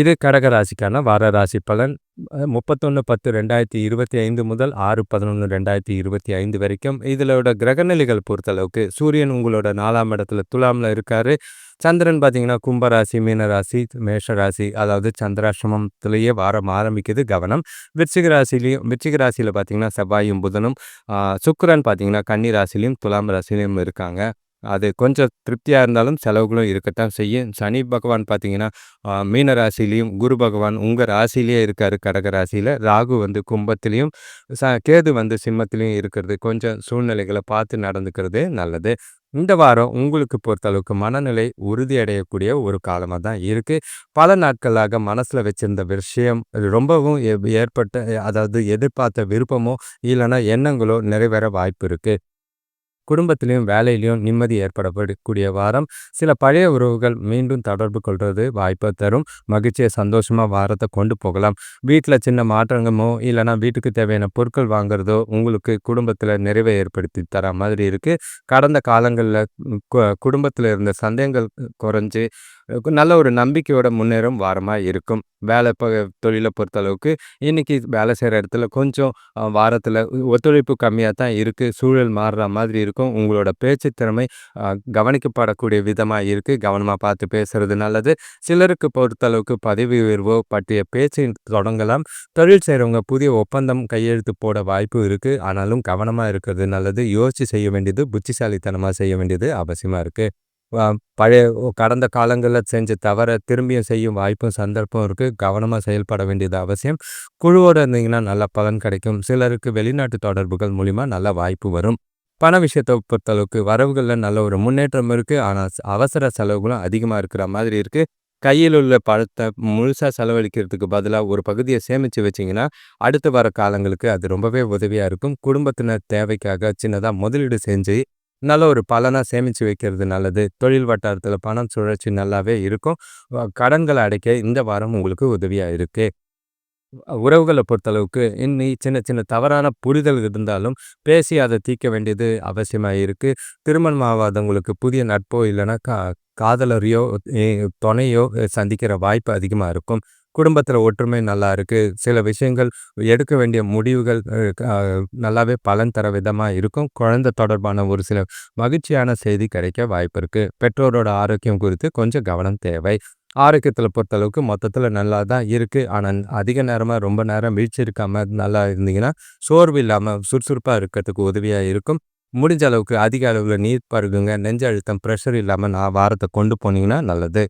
இது கடக ராசிக்கான வார ராசி பலன். முப்பத்தொன்று பத்து ரெண்டாயிரத்தி இருபத்தி ஐந்து முதல் ஆறு பதினொன்று ரெண்டாயிரத்தி இருபத்தி ஐந்து வரைக்கும் இதிலோட கிரகநிலைகள் பொறுத்தளவுக்கு சூரியன் உங்களோட நாலாம் இடத்துல துலாமில் இருக்கார். சந்திரன் பார்த்தீங்கன்னா கும்பராசி மீனராசி மேஷ ராசி அதாவது சந்திராசிரமத்திலேயே வாரம் ஆரம்பிக்குது கவனம். விருச்சிக ராசிலையும் விருச்சிக ராசியில் பார்த்தீங்கன்னா செவ்வாயும் புதனும் சுக்கரன் பார்த்தீங்கன்னா கன்னி ராசிலையும் துலாம் ராசிலையும் இருக்காங்க. அது கொஞ்சம் திருப்தியாக இருந்தாலும் செலவுகளும் இருக்கத்தான் செய்யும். சனி பகவான் பார்த்தீங்கன்னா மீன ராசிலையும் குரு பகவான் உங்கள் ராசிலேயே இருக்கார் கடக ராசியில். ராகு வந்து கும்பத்திலையும் ச கேது வந்து சிம்மத்திலையும் இருக்கிறது. கொஞ்சம் சூழ்நிலைகளை பார்த்து நடந்துக்கிறது நல்லது. இந்த வாரம் உங்களுக்கு பொறுத்தளவுக்கு மனநிலை உறுதி அடையக்கூடிய ஒரு காலமாக தான் இருக்குது பல நாட்களாக மனசில் வச்சுருந்த விஷயம் ரொம்பவும் ஏற்பட்ட அதாவது எதிர்பார்த்த விருப்பமோ இல்லைன்னா எண்ணங்களோ நிறைவேற வாய்ப்பு இருக்குது குடும்பத்திலையும் வேலையிலையும் நிம்மதி ஏற்படக்கூடிய வாரம். சில பழைய உறவுகள் மீண்டும் தொடர்பு கொள்வது வாய்ப்பை தரும். மகிழ்ச்சியை சந்தோஷமாக வாரத்தை கொண்டு போகலாம். வீட்டில் சின்ன மாற்றங்கமோ இல்லைனா வீட்டுக்கு தேவையான பொருட்கள் வாங்குறதோ உங்களுக்கு குடும்பத்தில் நிறைவை ஏற்படுத்தி தர மாதிரி இருக்குது கடந்த காலங்களில் குடும்பத்தில் இருந்த சந்தேகங்கள் குறைஞ்சி நல்ல ஒரு நம்பிக்கையோட முன்னேறும் வாரமாக இருக்கும். வேலை இப்போ தொழிலை பொறுத்தளவுக்கு இன்றைக்கி வேலை செய்கிற இடத்துல கொஞ்சம் வாரத்தில் ஒத்துழைப்பு கம்மியாக தான் இருக்குது சூழல் மாறுற மாதிரி இருக்கும். உங்களோட பேச்சு திறமை கவனிக்கப்படக்கூடிய விதமாக இருக்குது கவனமாக பார்த்து பேசுகிறது நல்லது. சிலருக்கு பொறுத்தளவுக்கு பதவி உயர்வோ பற்றிய பேச்சு தொடங்கலாம். தொழில் செய்கிறவங்க புதிய ஒப்பந்தம் கையெழுத்து போட வாய்ப்பு இருக்குது ஆனாலும் கவனமாக இருக்கிறது நல்லது. யோசித்து செய்ய வேண்டியது புத்திசாலித்தனமாக செய்ய வேண்டியது அவசியமாக இருக்குது பழைய கடந்த காலங்களில் செஞ்ச தவற திரும்பியும் செய்யும் வாய்ப்பும் சந்தர்ப்பம் இருக்குது கவனமாக செயல்பட வேண்டியது அவசியம். குழுவோடு இருந்தீங்கன்னா நல்ல பலன் கிடைக்கும். சிலருக்கு வெளிநாட்டு தொடர்புகள் மூலிமா நல்ல வாய்ப்பு வரும். பண விஷயத்தை பொறுத்தளவுக்கு வரவுகளில் நல்ல ஒரு முன்னேற்றம் இருக்குது ஆனால் அவசர செலவுகளும் அதிகமாக இருக்கிற மாதிரி இருக்குது கையில் உள்ள பழத்தை முழுசாக செலவழிக்கிறதுக்கு பதிலாக ஒரு பகுதியை சேமித்து வச்சிங்கன்னா அடுத்து வர காலங்களுக்கு அது ரொம்பவே உதவியாக இருக்கும். குடும்பத்தினர் தேவைக்காக சின்னதாக முதலீடு செஞ்சு நல்ல ஒரு பலனாக சேமித்து வைக்கிறது நல்லது. தொழில் வட்டாரத்தில் பணம் சுழற்சி நல்லாவே இருக்கும். கடன்களை அடைக்க இந்த வாரம் உங்களுக்கு உதவியாக இருக்குது உறவுகளை பொறுத்தளவுக்கு இன்னி சின்ன சின்ன தவறான புரிதல் இருந்தாலும் பேசி அதை தீர்க்க வேண்டியது அவசியமாக இருக்குது திருமணம் ஆகாதவங்களுக்கு புதிய நட்போ இல்லைன்னா கா காதலரையோ துணையோ சந்திக்கிற வாய்ப்பு அதிகமாக இருக்கும். குடும்பத்தில் ஒற்றுமை நல்லா இருக்குது சில விஷயங்கள் எடுக்க வேண்டிய முடிவுகள் நல்லாவே பலன் தர விதமாக இருக்கும். குழந்தை தொடர்பான ஒரு சில மகிழ்ச்சியான செய்தி கிடைக்க வாய்ப்பு இருக்குது பெற்றோரோட ஆரோக்கியம் குறித்து கொஞ்சம் கவனம் தேவை. ஆரோக்கியத்தில் பொறுத்தளவுக்கு மொத்தத்தில் நல்லா தான் இருக்குது ஆனால் அதிக நேரமாக ரொம்ப நேரம் வீழ்ச்சி இருக்காமல் நல்லா இருந்தீங்கன்னா சோர்வு இல்லாமல் சுறுசுறுப்பாக இருக்கிறதுக்கு உதவியாக இருக்கும். முடிஞ்ச அளவுக்கு அதிக அளவில் நீர் பருகுங்க நெஞ்ச அழுத்தம் ப்ரெஷர் இல்லாமல் நான் வாரத்தை கொண்டு போனீங்கன்னா நல்லது.